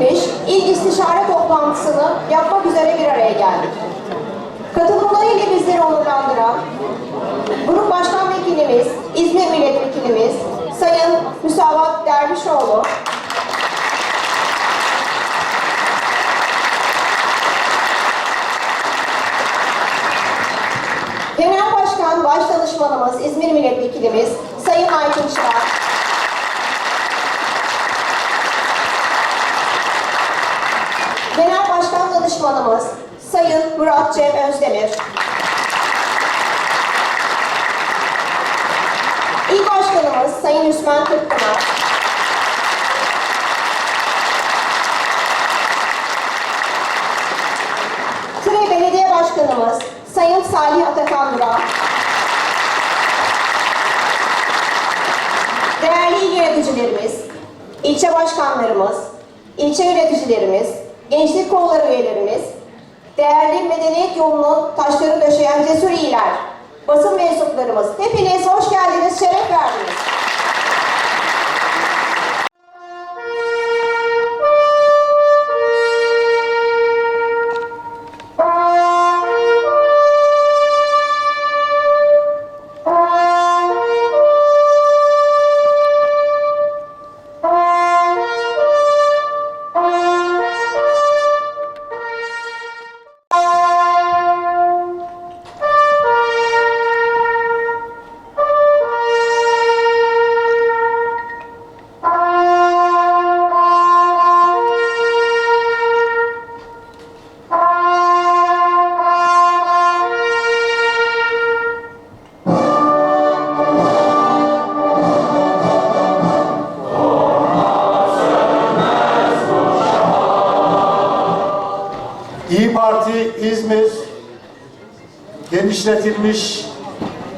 2025 İl İstişare Toplantısını yapmak üzere bir araya geldik. Katılımlarıyla bizleri onurlandıran Grup Başkan Vekilimiz, İzmir Milletvekilimiz Sayın Müsavat Dervişoğlu, Genel Başkan Başdanışmanımız, İzmir Milletvekilimiz Sayın Aykın Çırak, Danışmanımız Sayın Murat Cem Özdemir. İl Başkanımız Sayın Üsmen Kırkpınar. Tire Belediye Başkanımız Sayın Salih Atakan Duran. Değerli il yöneticilerimiz, ilçe başkanlarımız, ilçe yöneticilerimiz, gençlik kolları üyelerimiz, değerli medeniyet yolunun taşları döşeyen cesur iyiler, basın mensuplarımız, hepiniz hoş geldiniz, şeref verdiniz. İyi Parti İzmir genişletilmiş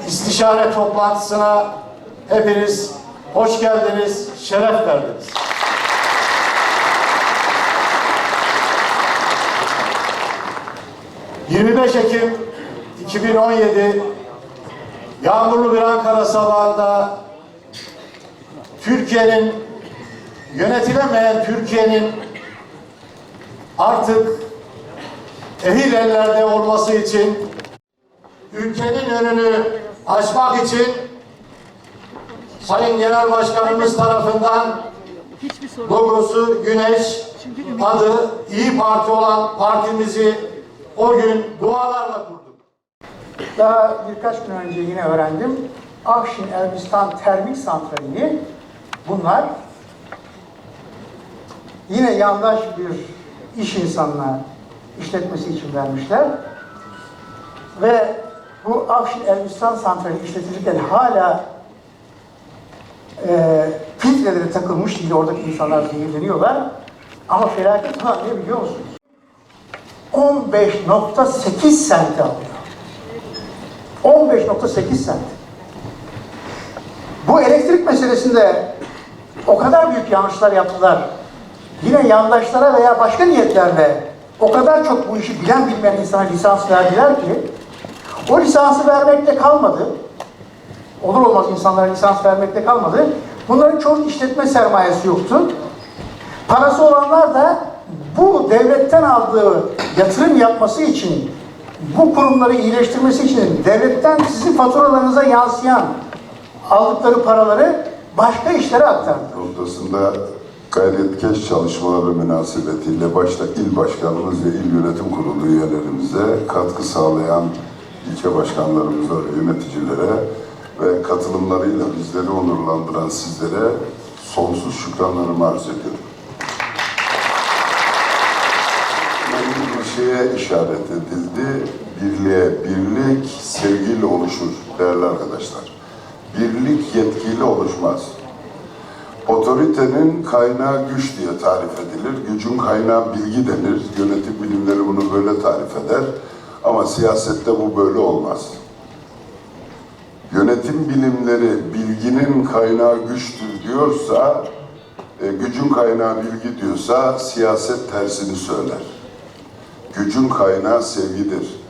istişare toplantısına hepiniz hoş geldiniz, şeref verdiniz. ...25 Ekim 2017 yağmurlu bir Ankara sabahında Türkiye'nin yönetilemeyen Türkiye'nin artık ehil ellerde olması için ülkenin önünü açmak için Sayın Genel Başkanımız tarafından logosu Güneş adı İyi Parti olan partimizi o gün dualarla kurduk. Daha birkaç gün önce yine öğrendim. Afşin Elbistan Termik Santrali'ni bunlar yine yandaş bir iş insanına işletmesi için vermişler. Ve bu Afşin Elbistan Santrali işletilirken hala e, filtreleri takılmış değil, oradaki insanlar zehirleniyorlar. Ama felaket olan ne biliyor musunuz? 15.8 sent alıyor. 15.8 sent. Bu elektrik meselesinde o kadar büyük yanlışlar yaptılar. Yine yandaşlara veya başka niyetlerle o kadar çok bu işi bilen bilmeyen insana lisans verdiler ki o lisansı vermekle kalmadı. Olur olmaz insanlara lisans vermekle kalmadı. Bunların çoğu işletme sermayesi yoktu. Parası olanlar da bu devletten aldığı yatırım yapması için, bu kurumları iyileştirmesi için devletten sizin faturalarınıza yansıyan aldıkları paraları başka işlere aktardı. noktasında gayretkeş çalışmaları münasebetiyle başta il başkanımız ve il yönetim kurulu üyelerimize katkı sağlayan ilçe başkanlarımıza ve yöneticilere ve katılımlarıyla bizleri onurlandıran sizlere sonsuz şükranlarımı arz ediyorum. Bir şeye işaret edildi. Birliğe birlik sevgiyle oluşur değerli arkadaşlar. Birlik yetkiyle oluşmaz. Otoritenin kaynağı güç diye tarif edilir. Gücün kaynağı bilgi denir. Yönetim bilimleri bunu böyle tarif eder. Ama siyasette bu böyle olmaz. Yönetim bilimleri bilginin kaynağı güçtür diyorsa, e, gücün kaynağı bilgi diyorsa siyaset tersini söyler. Gücün kaynağı sevgidir.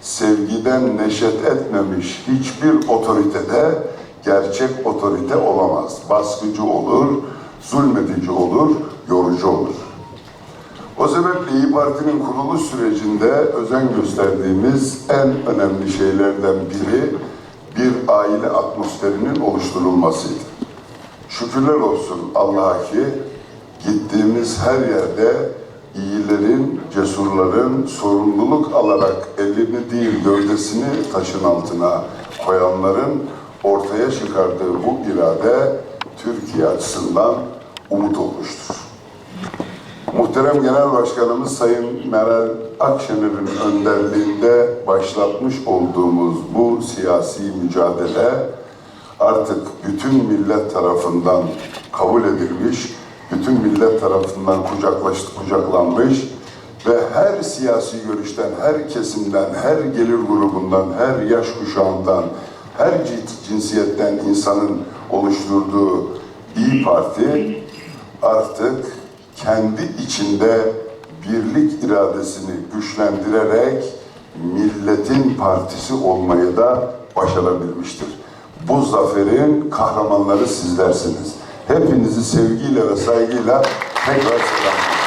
Sevgiden neşet etmemiş hiçbir otoritede gerçek otorite olamaz. Baskıcı olur, zulmedici olur, yorucu olur. O sebeple İyi Parti'nin kuruluş sürecinde özen gösterdiğimiz en önemli şeylerden biri bir aile atmosferinin oluşturulmasıydı. Şükürler olsun Allah'a ki gittiğimiz her yerde iyilerin, cesurların sorumluluk alarak elini değil gövdesini taşın altına koyanların ortaya çıkardığı bu irade Türkiye açısından umut olmuştur. Muhterem Genel Başkanımız Sayın Meral Akşener'in önderliğinde başlatmış olduğumuz bu siyasi mücadele artık bütün millet tarafından kabul edilmiş, bütün millet tarafından kucaklaş, kucaklanmış ve her siyasi görüşten, her kesimden, her gelir grubundan, her yaş kuşağından, her cins- cinsiyetten insanın oluşturduğu İyi Parti artık kendi içinde birlik iradesini güçlendirerek milletin partisi olmayı da başarabilmiştir. Bu zaferin kahramanları sizlersiniz. Hepinizi sevgiyle ve saygıyla tekrar selamlıyorum.